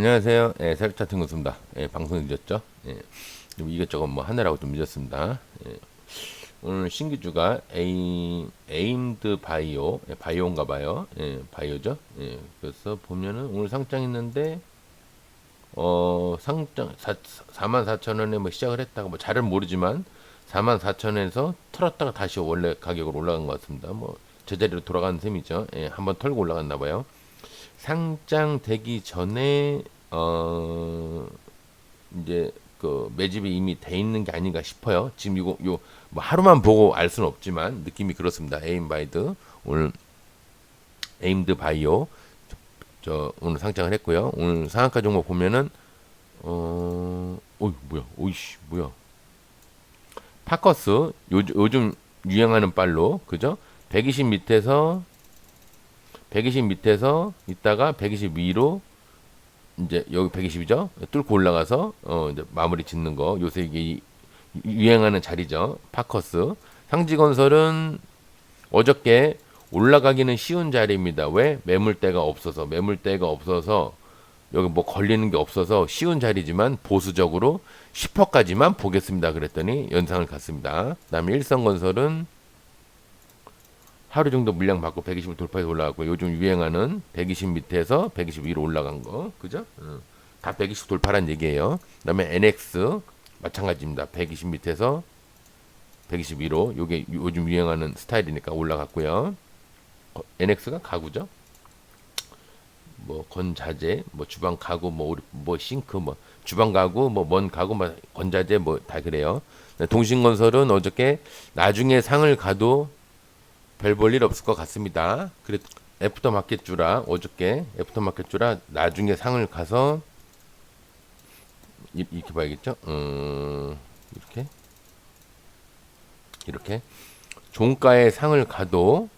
안녕하세요. 예, 세력차트 교수입니다. 예, 방송 늦었죠? 예, 좀 이것저것 뭐 하느라고 좀 늦었습니다. 예, 오늘 신규주가 에임, 에임드 바이오, 예, 바이오인가 봐요. 예, 바이오죠? 예, 그래서 보면은 오늘 상장했는데, 어, 상장, 4, 44,000원에 뭐 시작을 했다가 뭐 잘은 모르지만, 44,000원에서 털었다가 다시 원래 가격으로 올라간 것 같습니다. 뭐, 제자리로 돌아가는 셈이죠. 예, 한번 털고 올라갔나 봐요. 상장되기 전에 어 이제 그 매집이 이미 돼 있는 게 아닌가 싶어요. 지금 이거 요 뭐 하루만 보고 알 수는 없지만 느낌이 그렇습니다. 에임 바이드 오늘 에임드 바이오 저, 저 오늘 상장을 했고요. 오늘 상한가 종목 보면은 어 어이 뭐야 오이씨 뭐야 파커스 요, 요즘 유행하는 빨로 그죠? 120 밑에서 120 밑에서 있다가 120 위로 이제 여기 120이죠. 뚫고 올라가서 어 이제 마무리 짓는 거. 요새 이게 유행하는 자리죠. 파커스. 상지건설은 어저께 올라가기는 쉬운 자리입니다. 왜? 매물대가 없어서 매물대가 없어서 여기 뭐 걸리는 게 없어서 쉬운 자리지만 보수적으로 10%까지만 보겠습니다. 그랬더니 연상을 갔습니다. 그다음에 일성건설은 하루 정도 물량 받고 120을 돌파해서 올라갔고 요즘 유행하는 120 밑에서 120 위로 올라간 거 그죠? 어. 다120 돌파란 얘기예요. 그다음에 NX 마찬가지입니다. 120 밑에서 120 위로 요게 요즘 유행하는 스타일이니까 올라갔고요. 어, NX가 가구죠. 뭐 건자재, 뭐 주방 가구, 뭐, 뭐 싱크, 뭐 주방 가구, 뭐 먼 가구, 뭐 건자재 뭐 다 그래요. 동신건설은 어저께 나중에 상을 가도 별 볼 일 없을 것 같습니다. 그래 애프터 마켓 주라 어저께 애프터 마켓 주라 나중에 상을 가서 이, 렇게 봐야겠죠? 음, 이렇게 이렇게 종가에 상을 가도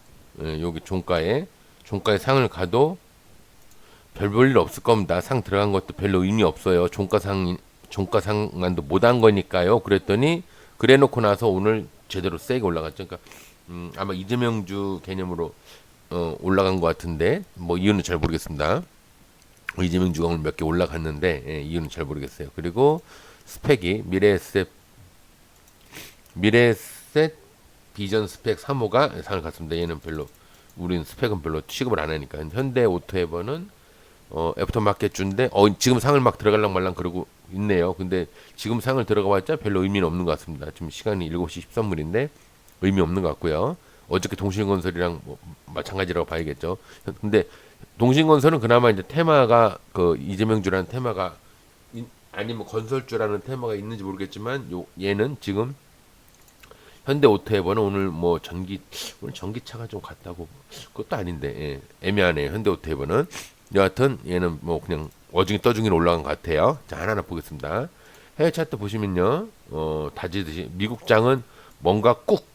예, 여기 종가에 종가에 상을 가도 별 볼 일 없을 겁니다. 상 들어간 것도 별로 의미 없어요. 종가상 종가상만도 못한 거니까요. 그랬더니 그래놓고 나서 오늘 제대로 세게 올라갔죠. 그러니까 음, 아마 이재명주 개념으로 어, 올라간 것 같은데 뭐 이유는 잘 모르겠습니다. 이재명주가 오늘 몇 개 올라갔는데 예, 이유는 잘 모르겠어요. 그리고 스펙이 미래에셋 미래에셋 비전 스펙 3호가 상을 갔습니다. 얘는 별로 우리는 스펙은 별로 취급을 안 하니까 현대 오토에버는 어, 애프터마켓 준데 어, 지금 상을 막 들어갈랑 말랑 그러고 있네요. 근데 지금 상을 들어가봤자 별로 의미는 없는 것 같습니다. 지금 시간이 7시 13분인데 의미 없는 것 같고요. 어저께 동신건설이랑 뭐 마찬가지라고 봐야겠죠. 근데 동신건설은 그나마 이제 테마가 그 이재명주라는 테마가 아니면 건설주라는 테마가 있는지 모르겠지만 요 얘는 지금 현대 오토에버는 오늘 뭐 전기 오늘 전기차가 좀 같다고 그것도 아닌데 예, 애매하네요. 현대 오토에버는 여하튼 얘는 뭐 그냥 어중이 떠중이로 올라간 것 같아요. 자 하나하나 보겠습니다. 해외 차트 보시면요, 어 다지듯이 미국장은 뭔가 꾹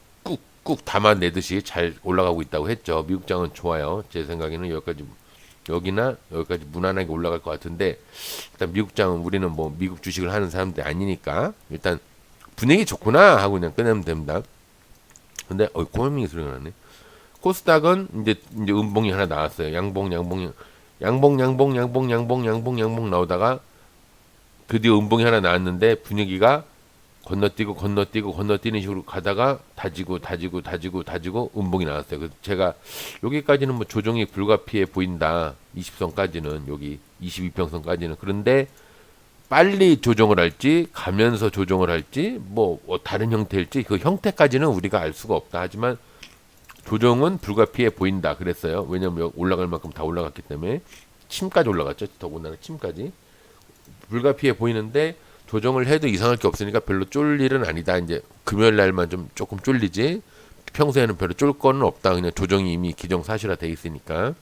꾹꾹 담아내듯이 잘 올라가고 있다고 했죠. 미국장은 좋아요. 제 생각에는 여기까지 여기나 여기까지 무난하게 올라갈 것 같은데 일단 미국장은 우리는 뭐 미국 주식을 하는 사람들이 아니니까 일단 분위기 좋구나 하고 그냥 끝내면 됩니다. 근데 어 고명이 소리가 나네. 코스닥은 이제 이제 음봉이 하나 나왔어요. 양봉 양봉 양봉 양봉 양봉 양봉 양봉 양봉 나오다가 드디어 음봉이 하나 나왔는데 분위기가 건너뛰고 건너뛰고 건너뛰는 식으로 가다가 다지고 다지고 다지고 다지고 음봉이 나왔어요. 그래서 제가 여기까지는 뭐 조정이 불가피해 보인다. 20선까지는 여기 22평선까지는 그런데 빨리 조정을 할지 가면서 조정을 할지 뭐, 뭐 다른 형태일지 그 형태까지는 우리가 알 수가 없다. 하지만 조정은 불가피해 보인다 그랬어요. 왜냐면 올라갈 만큼 다 올라갔기 때문에 침까지 올라갔죠. 더군다나 침까지 불가피해 보이는데 조정을 해도 이상할 게 없으니까 별로 쫄 일은 아니다. 이제 금요일 날만 좀 조금 쫄리지. 평소에는 별로 쫄 거는 없다. 그냥 조정이 이미 기정사실화 돼 있으니까.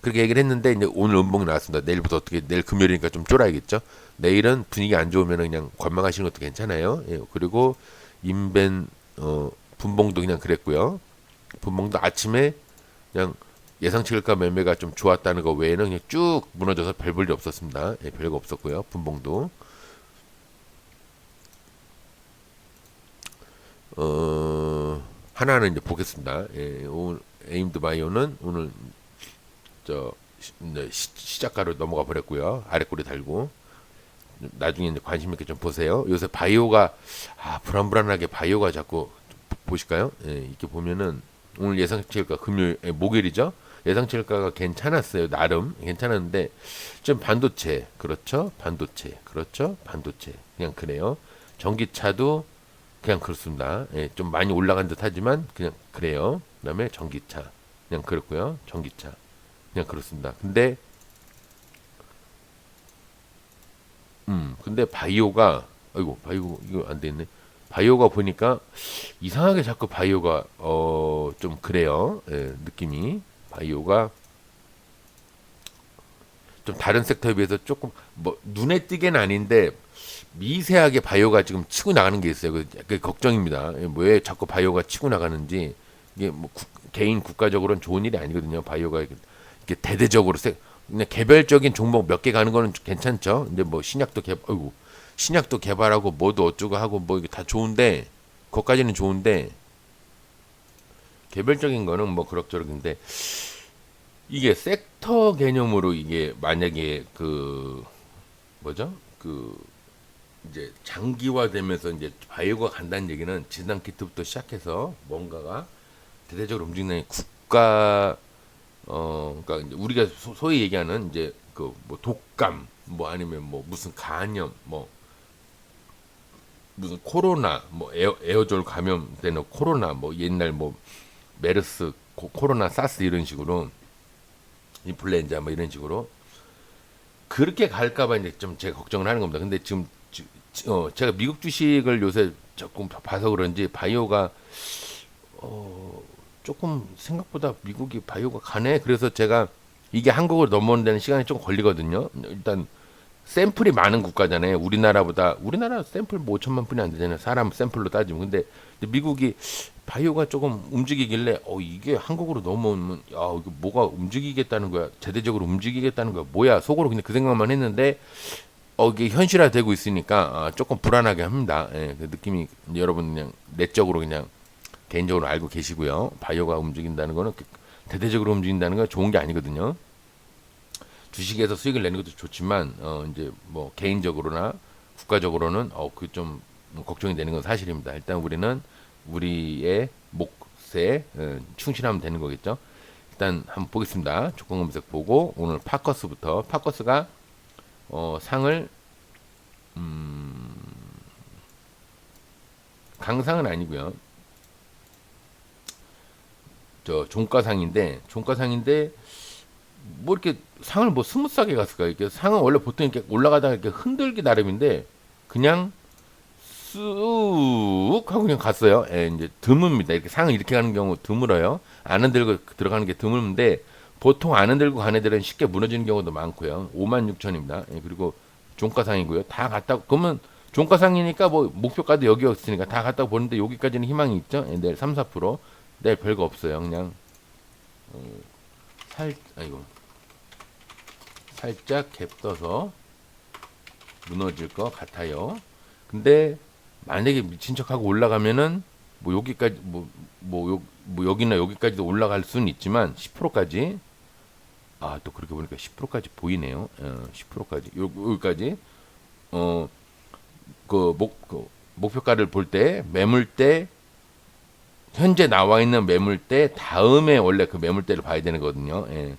그렇게 얘기를 했는데 이제 오늘 음봉이 나왔습니다. 내일부터 어떻게 내일 금요일이니까 좀 쫄아야겠죠. 내일은 분위기 안 좋으면 그냥 관망하시는 것도 괜찮아요. 예, 그리고 인벤 어 분봉도 그냥 그랬고요. 분봉도 아침에 그냥 예상치 일가 매매가 좀 좋았다는 거 외에는 그냥 쭉 무너져서 별 볼일 없었습니다. 예, 별거 없었고요. 분봉도. 어, 하나는 이제 보겠습니다. 예, 오늘 에임드 바이오는 오늘 저 시, 시- 시작가로 넘어가 버렸고요. 아래 꼬리 달고 나중에 이제 관심 있게 좀 보세요. 요새 바이오가 아 불안불안하게 바이오가 자꾸 보실까요? 예, 이렇게 보면은 오늘 예상치일가 금요일 예, 목요일이죠. 예상치일가가 괜찮았어요. 나름 괜찮았는데 좀 반도체 그렇죠? 반도체 그렇죠? 반도체 그냥 그래요. 전기차도 그냥 그렇습니다. 예, 좀 많이 올라간 듯 하지만 그냥 그래요. 그다음에 전기차 그냥 그렇고요. 전기차 그냥 그렇습니다. 근데 음 근데 바이오가 아이고 바이오 이거 안 되네. 바이오가 보니까 이상하게 자꾸 바이오가 어 좀 그래요. 예, 느낌이 바이오가 좀 다른 섹터에 비해서 조금 뭐 눈에 띄게는 아닌데 미세하게 바이오가 지금 치고 나가는 게 있어요. 그, 그 걱정입니다. 예, 왜 자꾸 바이오가 치고 나가는지 이게 뭐 국- 개인 국가적으로는 좋은 일이 아니거든요. 바이오가 이렇게, 대대적으로 세, 그냥 개별적인 종목 몇 개 가는 거는 괜찮죠. 근데 뭐 신약도 개, 아이고 신약도 개발하고 뭐도 어쩌고 하고 뭐 이게 다 좋은데 그것까지는 좋은데 개별적인 거는 뭐 그럭저럭인데 이게 섹터 개념으로 이게 만약에 그 뭐죠? 그 이제 장기화되면서 이제 바이오가 간다는 얘기는 진단 키트부터 시작해서 뭔가가 대대적으로 움직이는 국가 어 그러니까 우리가 소, 소위 얘기하는 이제 그 뭐 독감 뭐 아니면 뭐 무슨 간염 뭐 무슨 코로나 뭐 에어, 에어졸 감염되는 코로나 뭐 옛날 뭐 메르스 코, 코로나 사스 이런 식으로 인플루엔자 뭐 이런 식으로 그렇게 갈까봐 이제 좀 제가 걱정을 하는 겁니다. 근데 지금 어, 제가 미국 주식을 요새 조금 봐- 봐서 그런지 바이오가 어, 조금 생각보다 미국이 바이오가 가네. 그래서 제가 이게 한국으로 넘어오는 데는 시간이 좀 걸리거든요. 일단 샘플이 많은 국가잖아요. 우리나라보다 우리나라 샘플 뭐 5천만 분이 안 되잖아요. 사람 샘플로 따지면 근데 미국이 바이오가 조금 움직이길래 어 이게 한국으로 넘어오면 야 이거 뭐가 움직이겠다는 거야 제대적으로 움직이겠다는 거야 뭐야 속으로 그냥 그 생각만 했는데 어 이게 현실화되고 있으니까 아, 조금 불안하게 합니다. 예, 그 느낌이 여러분 그냥 내적으로 그냥 개인적으로 알고 계시고요. 바이오가 움직인다는 거는 그- 대대적으로 움직인다는 건 좋은 게 아니거든요. 주식에서 수익을 내는 것도 좋지만 어 이제 뭐 개인적으로나 국가적으로는 어 그 좀 걱정이 되는 건 사실입니다. 일단 우리는 우리의 몫에 어, 충실하면 되는 거겠죠. 일단 한번 보겠습니다. 조건 검색 보고 오늘 파커스부터 파커스가 어 상을 음 강상은 아니고요. 저 종가상인데 종가상인데 뭐 이렇게 상을 뭐 스무스하게 갔을까요? 이렇게 상은 원래 보통 이렇게 올라가다가 이렇게 흔들기 나름인데 그냥 쑥 하고 그냥 갔어요. 예, 이제 드뭅니다. 이렇게 상을 이렇게 가는 경우 드물어요. 안 흔들고 들어가는 게 드문데 보통 안 흔들고 간 애들은 쉽게 무너지는 경우도 많고요. 5만 6천입니다. 예, 그리고 종가상이고요. 다 갔다 그러면 종가상이니까 뭐 목표가도 여기였으니까 다 갔다 보는데 여기까지는 희망이 있죠. 예, 내일 3, 4% 내일 별거 없어요. 그냥 어, 살 아이고 살짝 갭 떠서 무너질 것 같아요. 근데 만약에 미친 척하고 올라가면은 뭐 여기까지 뭐뭐 뭐 여기나 여기까지도 올라갈 수는 있지만 10%까지 아 또 그렇게 보니까 10%까지 보이네요. 어, 10%까지 요 여기까지 어그목 그 목표가를 볼 때 매물대 현재 나와 있는 매물대 다음에 원래 그 매물대를 봐야 되는 거거든요. 예.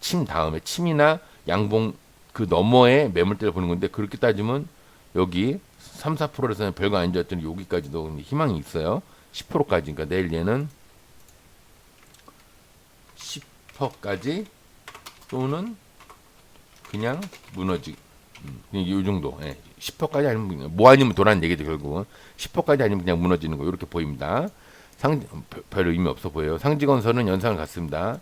침 다음에 침이나 양봉 그 너머에 매물대를 보는 건데 그렇게 따지면 여기 3, 4%에서는 별거 아니었더니 여기까지도 희망이 있어요. 10%까지. 그러니까 내일 얘는 10%까지 또는 그냥 무너지. 음, 그냥 이 정도. 예. 10%까지 아니면 뭐 아니면 도라는 얘기죠 결국은 10%까지 아니면 그냥 무너지는 거 이렇게 보입니다. 상 별- 별 의미 없어 보여요. 상지건설은 연상을 갖습니다.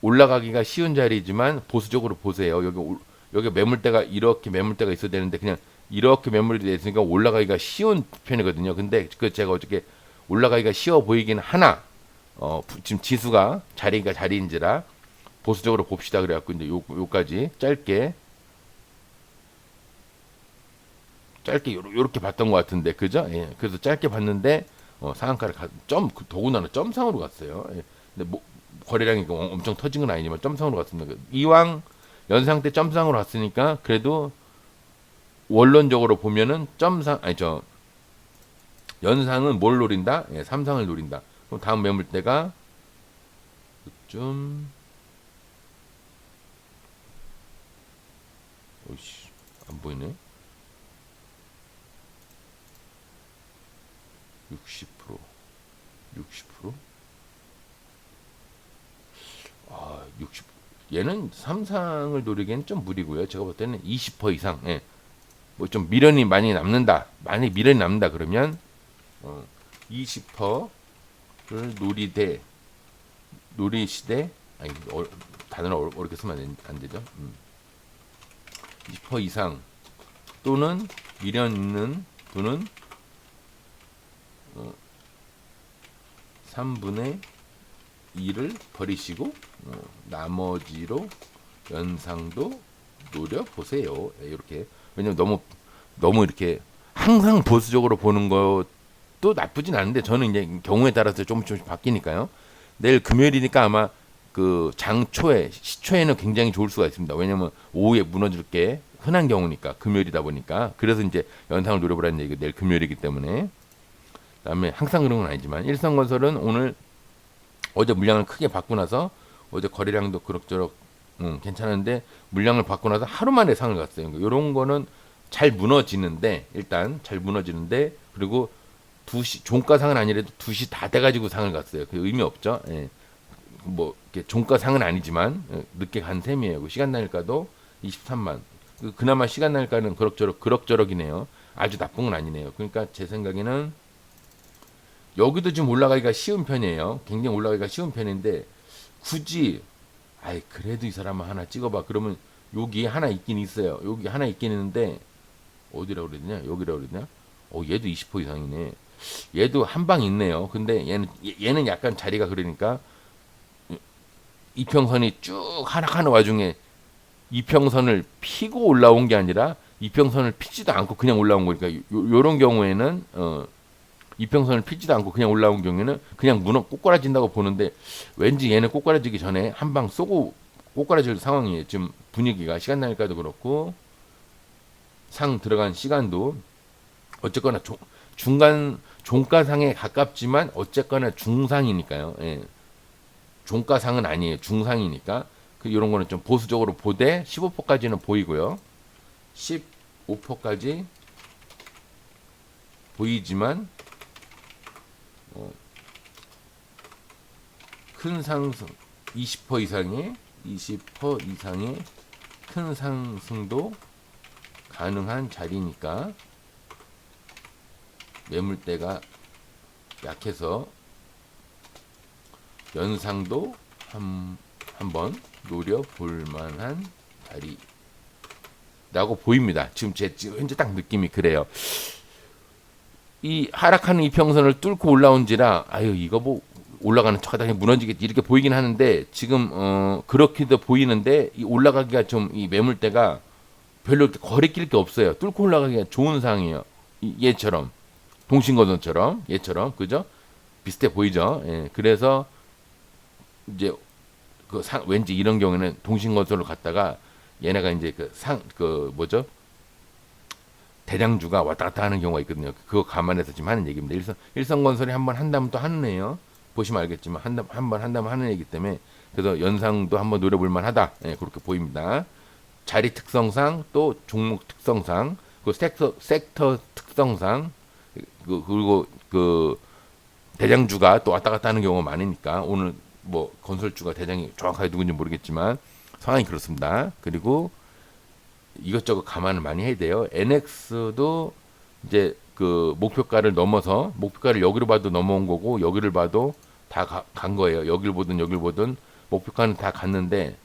올라가기가 쉬운 자리지만 보수적으로 보세요. 여기 올- 여기 매물대가 이렇게 매물대가 있어야 되는데 그냥 이렇게 매물이 돼 있으니까 올라가기가 쉬운 편이거든요. 근데 그 제가 어저께 올라가기가 쉬워 보이긴 하나 어 부- 지금 지수가 자리가 자리인지라 보수적으로 봅시다 그래갖고 이제 요 요까지 짧게 짧게 요렇게 봤던 것 같은데 그죠? 예. 그래서 짧게 봤는데 어, 상한가를 가, 점 그- 더군다나 점상으로 갔어요. 예. 근데 뭐 거래량이 그 엄- 엄청 터진 건 아니지만 점상으로 갔습니다. 그 이왕 연상 때 점상으로 갔으니까 그래도 원론적으로 보면은 점상 아니 저 연상은 뭘 노린다? 예, 삼상을 노린다. 그럼 다음 매물대가 좀 오씨 안 보이네. 60% 60% 아, 60 얘는 삼상을 노리기엔 좀 무리고요. 제가 볼 때는 20% 이상. 예. 뭐 좀 미련이 많이 남는다. 많이 미련이 남는다 그러면 어, 20%를 노리되 노리시되 아니 어, 단어를 어렵게 쓰면 안, 되- 안 되죠. 음. 20% 이상 또는 미련 있는 분은 어, 3분의 2를 버리시고 어, 나머지로 연상도 노려 보세요. 예, 이렇게 왜냐면 너무 너무 이렇게 항상 보수적으로 보는 것도 나쁘진 않은데 저는 이제 경우에 따라서 조금 조금씩 바뀌니까요. 내일 금요일이니까 아마 그 장초에 시초에는 굉장히 좋을 수가 있습니다. 왜냐면 오후에 무너질 게 흔한 경우니까 금요일이다 보니까 그래서 이제 연상을 노려보라는 얘기 내일 금요일이기 때문에 그다음에 항상 그런 건 아니지만 일성건설은 오늘 어제 물량을 크게 받고 나서 어제 거래량도 그럭저럭 음, 괜찮은데 물량을 받고 나서 하루 만에 상을 갔어요. 이런 거는 잘 무너지는데 일단 잘 무너지는데 그리고 2시 종가상은 아니라도 2시 다 돼가지고 상을 갔어요. 그 의미 없죠. 예. 뭐 이렇게 종가상은 아니지만 예, 늦게 간 셈이에요. 그 시간 단일가도 23만. 그 그나마 시간 단일가는 그럭저럭 그럭저럭이네요. 아주 나쁜 건 아니네요. 그러니까 제 생각에는 여기도 좀 올라가기가 쉬운 편이에요. 굉장히 올라가기가 쉬운 편인데 굳이 아이 그래도 이 사람은 하나 찍어봐. 그러면 여기 하나 있긴 있어요. 여기 하나 있긴 있는데 어디라고 그랬냐? 여기라고 그랬냐? 어 얘도 20% 이상이네. 얘도 한 방 있네요. 근데 얘는 얘- 얘는 약간 자리가 그러니까 이평선이 쭉 하락하는 와중에 이평선을 피고 올라온 게 아니라 이평선을 피지도 않고 그냥 올라온 거니까 요, 요런 경우에는 어 이평선을 피지도 않고 그냥 올라온 경우에는 그냥 무너 꼬꾸라진다고 보는데 왠지 얘는 꼬꾸라지기 전에 한 방 쏘고 꼬꾸라질 상황이에요. 지금 분위기가 시간 나니까도 그렇고 상 들어간 시간도 어쨌거나 조, 중간 종가상에 가깝지만 어쨌거나 중상이니까요. 예. 종가상은 아니에요. 중상이니까 그 이런 거는 좀 보수적으로 보되 15%까지는 보이고요. 15%까지 보이지만 어, 큰 상승 20% 이상의 20% 이상의 큰 상승도 가능한 자리니까 매물대가 약해서 연상도 한 한번 노려 볼 만한 자리라고 보입니다. 지금 제 현재 딱 느낌이 그래요. 이 하락하는 이평선을 뚫고 올라온지라 아유 이거 뭐 올라가는 척하다 그냥 무너지겠지 이렇게 보이긴 하는데 지금 어 그렇게도 보이는데 이 올라가기가 좀 이 매물대가 별로 이렇게 거리낄 게 없어요. 뚫고 올라가기가 좋은 상황이에요. 이- 얘처럼 동신거동처럼 얘처럼 그죠? 비슷해 보이죠? 예. 그래서 이제 그 상, 왠지 이런 경우에는 동신건설로 갔다가 얘네가 이제 그 상 그 뭐죠? 대장주가 왔다 갔다 하는 경우가 있거든요. 그거 감안해서 지금 하는 얘기입니다. 일선 일선건설이 한번 한다면 또 하는 애요. 보시면 알겠지만 한번 한번 한다면 하는 얘기 때문에 그래서 연상도 한번 노려볼 만하다. 예, 그렇게 보입니다. 자리 특성상 또 종목 특성상 그 섹터 섹터 특성상 그 그리고 그 대장주가 또 왔다 갔다 하는 경우가 많으니까 오늘 뭐 건설주가 대장이 정확하게 누군지 모르겠지만 상황이 그렇습니다. 그리고 이것저것 감안을 많이 해야 돼요. NX도 이제 그 목표가를 넘어서 목표가를 여기로 봐도 넘어온 거고 여기를 봐도 다 간 거예요. 여기를 보든 여기를 보든 목표가는 다 갔는데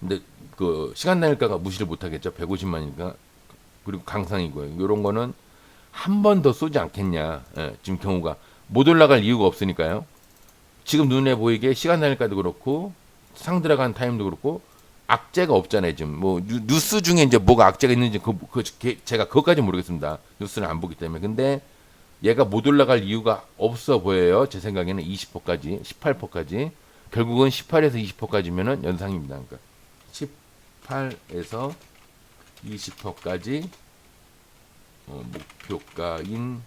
근데 그 시간 단일가가 무시를 못 하겠죠. 150만이니까 그리고 강상이고요. 이런 거는 한 번 더 쏘지 않겠냐. 예, 지금 경우가 못 올라갈 이유가 없으니까요. 지금 눈에 보이게 시간 단일가도 그렇고 상 들어간 타임도 그렇고 악재가 없잖아요. 지금 뭐 뉴, 뉴스 중에 이제 뭐가 악재가 있는지 그, 그 게- 제가 그것까지 모르겠습니다. 뉴스를 안 보기 때문에. 근데 얘가 못 올라갈 이유가 없어 보여요. 제 생각에는 20%까지, 18%까지. 결국은 18에서 20%까지면은 연상입니다. 그러니까 18에서 20%까지 어, 목표가인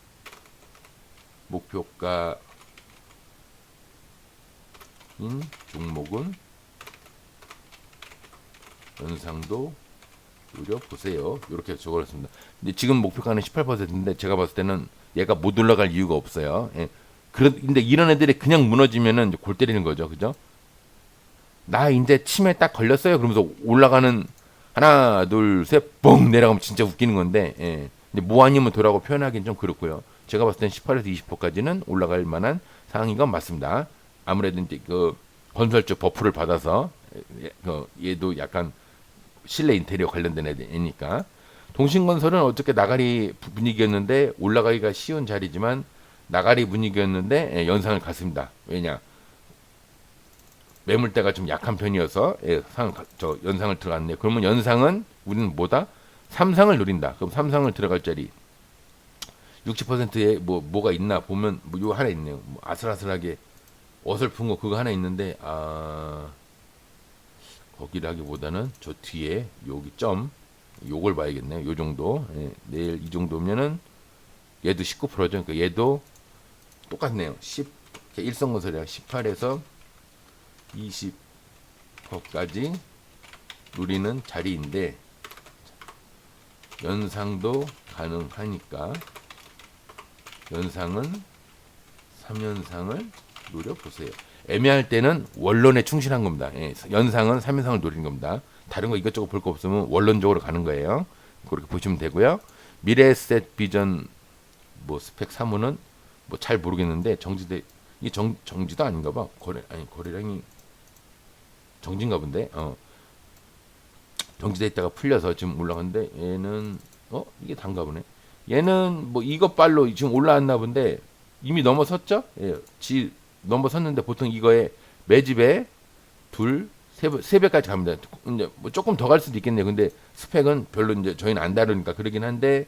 목표가인 종목은 연상도 노려 보세요. 이렇게 적어놨습니다. 근데 지금 목표가는 18%인데 제가 봤을 때는 얘가 못 올라갈 이유가 없어요. 예. 그래, 근데 이런 애들이 그냥 무너지면은 골 때리는 거죠. 그죠? 나 이제 치매 딱 걸렸어요. 그러면서 올라가는 하나, 둘, 셋, 뻥 내려가면 진짜 웃기는 건데, 예. 근데 뭐 아니면 도라고 표현하기는 좀 그렇고요. 제가 봤을 땐 18에서 20%까지는 올라갈 만한 상황인 건 맞습니다. 아무래도 이제 그 건설 쪽 버프를 받아서 예, 그 얘도 약간 실내 인테리어 관련된 애- 애니까 동신건설은 어떻게 나가리 부- 분위기였는데 올라가기가 쉬운 자리지만 나가리 분위기였는데 예, 연상을 갔습니다. 왜냐 매물대가 좀 약한 편이어서 예, 상, 저 연상을 들어갔네요. 그러면 연상은 우리는 뭐다? 삼상을 노린다. 그럼 삼상을 들어갈 자리 60%에 뭐 뭐가 있나 보면 뭐 요 하나 있네요. 뭐 아슬아슬하게 어설픈 거 그거 하나 있는데 아 거기라기보다는 저 뒤에 여기 점 요걸 봐야겠네요. 요 정도 예, 내일 이 정도면은 얘도 19%죠. 그러니까 얘도 똑같네요. 10 일성건설이야 18에서 20%까지 누리는 자리인데 연상도 가능하니까 연상은 3연상을 노려보세요. 애매할 때는 원론에 충실한 겁니다. 예, 연상은 3연상을 노리는 겁니다. 다른 거 이것저것 볼 거 없으면 원론적으로 가는 거예요. 그렇게 보시면 되고요. 미래셋 비전 뭐 스펙 사무는 뭐 잘 모르겠는데 정지대 이게 정 정지도 아닌가 봐. 거래 아니 거래량이 정지인가 본데. 어. 정지돼 있다가 풀려서 지금 올라갔는데 얘는 어 이게 단가 보네. 얘는 뭐 이것 발로 지금 올라왔나 본데 이미 넘어섰죠? 예, 지 넘어섰는데 보통 이거에 매집에 둘, 세, 배까지 갑니다. 이제 뭐 조금 더 갈 수도 있겠네요. 근데 스펙은 별로 이제 저희는 안 다루니까 그러긴 한데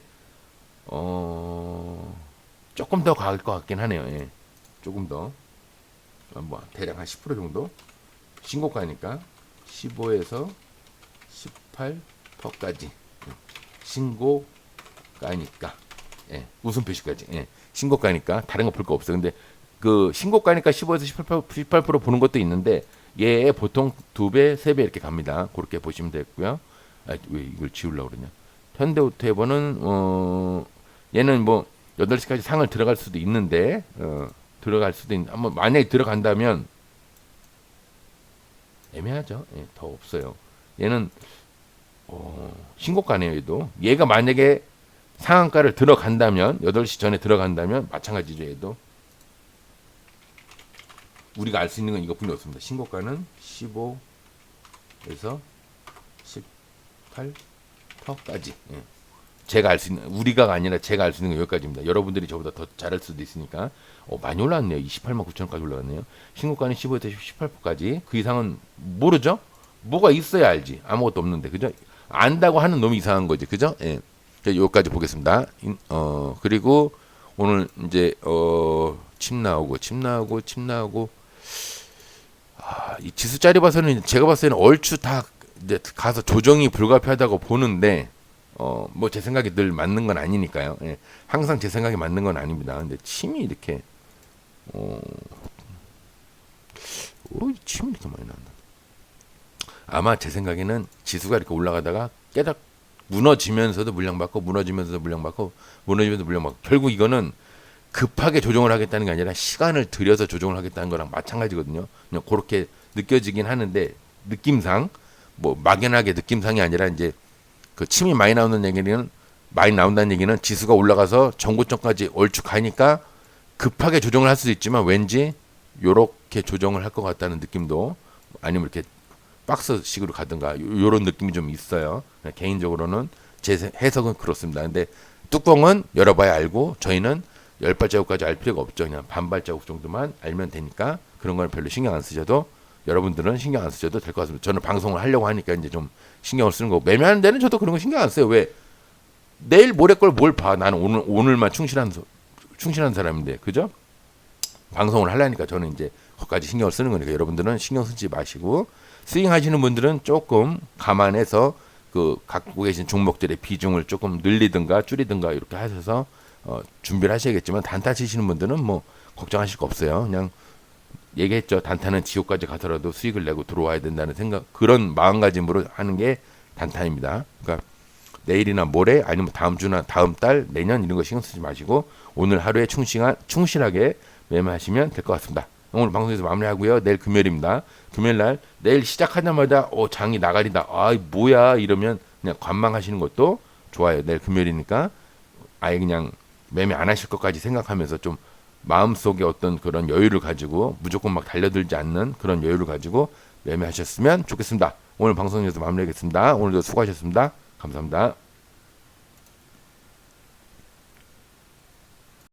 어 조금 더 갈 것 같긴 하네요. 예. 조금 더. 어, 뭐 대략 한 10% 정도 신고가니까 15에서 18%까지 신고가니까 예, 웃음 표시까지 예, 신고가니까 다른 거 볼 거 없어. 근데 그 신고가니까 15에서 18%, 18% 보는 것도 있는데 얘 보통 두 배, 세 배 이렇게 갑니다. 그렇게 보시면 되고요. 아, 왜 이걸 지우려고 그러냐? 현대오토에버는 어 얘는 뭐 8시까지 상을 들어갈 수도 있는데 어 들어갈 수도 있는 한번 만약에 들어간다면 애매하죠. 예, 더 없어요. 얘는 어, 신고가네요. 얘도 얘가 만약에 상한가를 들어간다면 8시 전에 들어간다면 마찬가지죠. 얘도 우리가 알 수 있는 건 이것뿐이 없습니다. 신고가는 15에서 18%까지. 예. 제가 알 수 있는 우리가 아니라 제가 알 수 있는 건 여기까지입니다. 여러분들이 저보다 더 잘할 수도 있으니까 어, 많이 올라왔네요. 28만 9천까지 올라왔네요. 신고가는 15에서 18%까지. 그 이상은 모르죠? 뭐가 있어야 알지. 아무것도 없는데. 그죠? 안다고 하는 놈이 이상한 거지. 그죠? 예. 자, 여기까지 보겠습니다. 인- 어, 그리고 오늘 이제 어, 침 나오고 침 나오고 침 나오고 아, 이 지수 짜리 봐서는 제가 봤을 때는 얼추 다 이제 가서 조정이 불가피하다고 보는데 어, 뭐 제 생각이 늘 맞는 건 아니니까요. 예. 항상 제 생각이 맞는 건 아닙니다. 근데 침이 이렇게 어, 오, 침이 이렇게 많이 나온다. 아마 제 생각에는 지수가 이렇게 올라가다가 깨작 무너지면서도 물량 받고 무너지면서도 물량 받고 무너지면서 물량 받고 결국 이거는 급하게 조정을 하겠다는 게 아니라 시간을 들여서 조정을 하겠다는 거랑 마찬가지거든요. 그냥 그렇게 느껴지긴 하는데 느낌상 뭐 막연하게 느낌상이 아니라 이제 그 침이 많이 나오는 얘기는 많이 나온다는 얘기는 지수가 올라가서 정고점까지 얼추 가니까 급하게 조정을 할 수도 있지만 왠지 요렇게 조정을 할 것 같다는 느낌도 아니면 이렇게 박스식으로 가든가 요- 요런 느낌이 좀 있어요. 개인적으로는 제 세- 해석은 그렇습니다. 근데 뚜껑은 열어봐야 알고 저희는 열 발자국까지 알 필요가 없죠. 그냥 반 발자국 정도만 알면 되니까 그런 건 별로 신경 안 쓰셔도 여러분들은 신경 안 쓰셔도 될 것 같습니다. 저는 방송을 하려고 하니까 이제 좀 신경을 쓰는 거고 매매하는 데는 저도 그런 거 신경 안 써요. 왜 내일 모레 걸 뭘 봐? 나는 오늘 오늘만 충실한 소- 충실한 사람인데 그죠? 방송을 하려니까 저는 이제 거기까지 신경을 쓰는 거니까 여러분들은 신경 쓰지 마시고 스윙 하시는 분들은 조금 감안해서 그 갖고 계신 종목들의 비중을 조금 늘리든가 줄이든가 이렇게 하셔서 어, 준비를 하셔야겠지만 단타 치시는 분들은 뭐 걱정하실 거 없어요. 그냥 얘기했죠. 단타는 지옥까지 가서라도 수익을 내고 들어와야 된다는 생각 그런 마음가짐으로 하는 게 단타입니다. 그러니까 내일이나 모레 아니면 다음 주나 다음 달 내년 이런 거 신경 쓰지 마시고 오늘 하루에 충실한 충실하게 매매하시면 될 것 같습니다. 오늘 방송에서 마무리하고요. 내일 금요일입니다. 금요일 날 내일 시작하자마자 어 장이 나가리다. 아 뭐야 이러면 그냥 관망하시는 것도 좋아요. 내일 금요일이니까 아예 그냥 매매 안 하실 것까지 생각하면서 좀 마음속에 어떤 그런 여유를 가지고 무조건 막 달려들지 않는 그런 여유를 가지고 매매하셨으면 좋겠습니다. 오늘 방송에서 마무리하겠습니다. 오늘도 수고하셨습니다. 감사합니다.